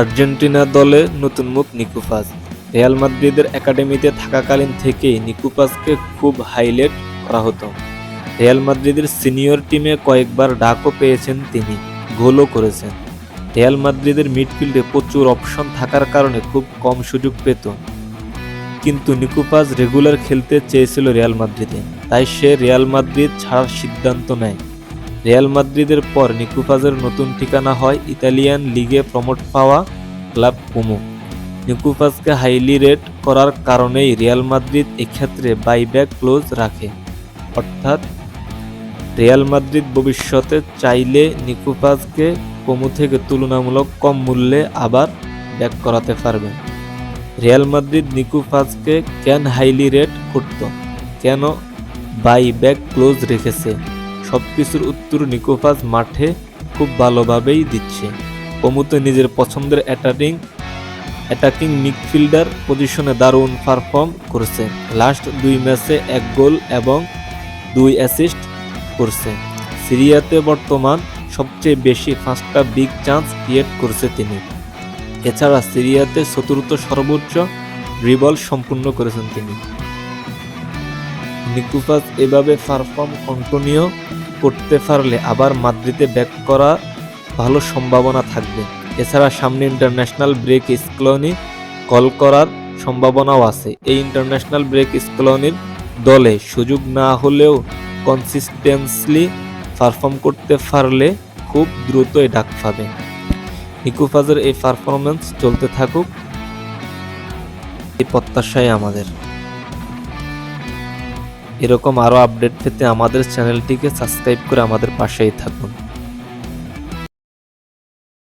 Argentina দলে নতুন মুখ নিকুপাস। রিয়াল মাদ্রিদের একাডেমিতে থাকাকালীন থেকেই নিকুপাসকে খুব হাইলাইট করা হতো। রিয়াল মাদ্রিদের সিনিয়র টিমে কয়েকবার ডাকও পেয়েছেন তিনি, গোলও করেছেন। রিয়াল মাদ্রিদের মিডফিল্ডে প্রচুর অপশন থাকার কারণে খুব কম সুযোগ পেত। কিন্তু নিকুপাস রেগুলার খেলতে চেয়েছিল রিয়াল মাদ্রিদে, তাই সে রিয়াল মাদ্রিদ ছাড়ার সিদ্ধান্ত নেয়। রিয়াল মাদ্রিদের পর নিকুপাজের নতুন ঠিকানা হয় ইতালিয়ান লিগে প্রমোট পাওয়া ক্লাব কুমু। নিকুপাসকে হাইলি রেট করার কারণেই রিয়াল মাদ্রিদ এক্ষেত্রে বাইব্যাক ক্লোজ রাখে। অর্থাৎ রিয়াল মাদ্রিদ ভবিষ্যতে চাইলে নিকুপাসকে কমু থেকে তুলনামূলক কম মূল্যে আবার ব্যাক করাতে পারবে। রিয়াল মাদ্রিদ নিকুপাসকে কেন হাইলি রেট করত? কেন বাই ব্যাক ক্লোজ রেখেছে? সবকিছুর উত্তর নিকোপাস মাঠে খুব ভালোভাবেই দিচ্ছে। কমুতে নিজের পছন্দের অ্যাটাকিং অ্যাটাকিং মিডফিল্ডার পজিশনে দারুণ পারফর্ম করেছে। লাস্ট দুই ম্যাচে এক গোল এবং দুই অ্যাসিস্ট করছে। সিরিয়াতে বর্তমান সবচেয়ে বেশি পাঁচটা বিগ চান্স ক্রিয়েট করেছে তিনি। এছাড়া সিরিয়াতে চতুর্থ সর্বোচ্চ রিবল সম্পূর্ণ করেছেন তিনি। নিকুপাস এভাবে পারফর্ম কন্টিনিউ করতে পারলে আবার মাদ্রিদে ব্যাক করা ভালো সম্ভাবনা থাকবে। এছাড়া সামনে ইন্টারন্যাশনাল ব্রেক স্কলনি কল করার সম্ভাবনাও আছে। এই ইন্টারন্যাশনাল ব্রেক স্কলনির দলে সুযোগ না হলেও কনসিস্টেন্সলি পারফর্ম করতে পারলে খুব দ্রুতই ডাক পাবে। নিকুফাজের এই পারফরমেন্স চলতে থাকুক। এই প্রত্যাশাই আমাদের। এরকম আরও আপডেট পেতে আমাদের চ্যানেলটিকে সাবস্ক্রাইব করে আমাদের পাশেই থাকুন।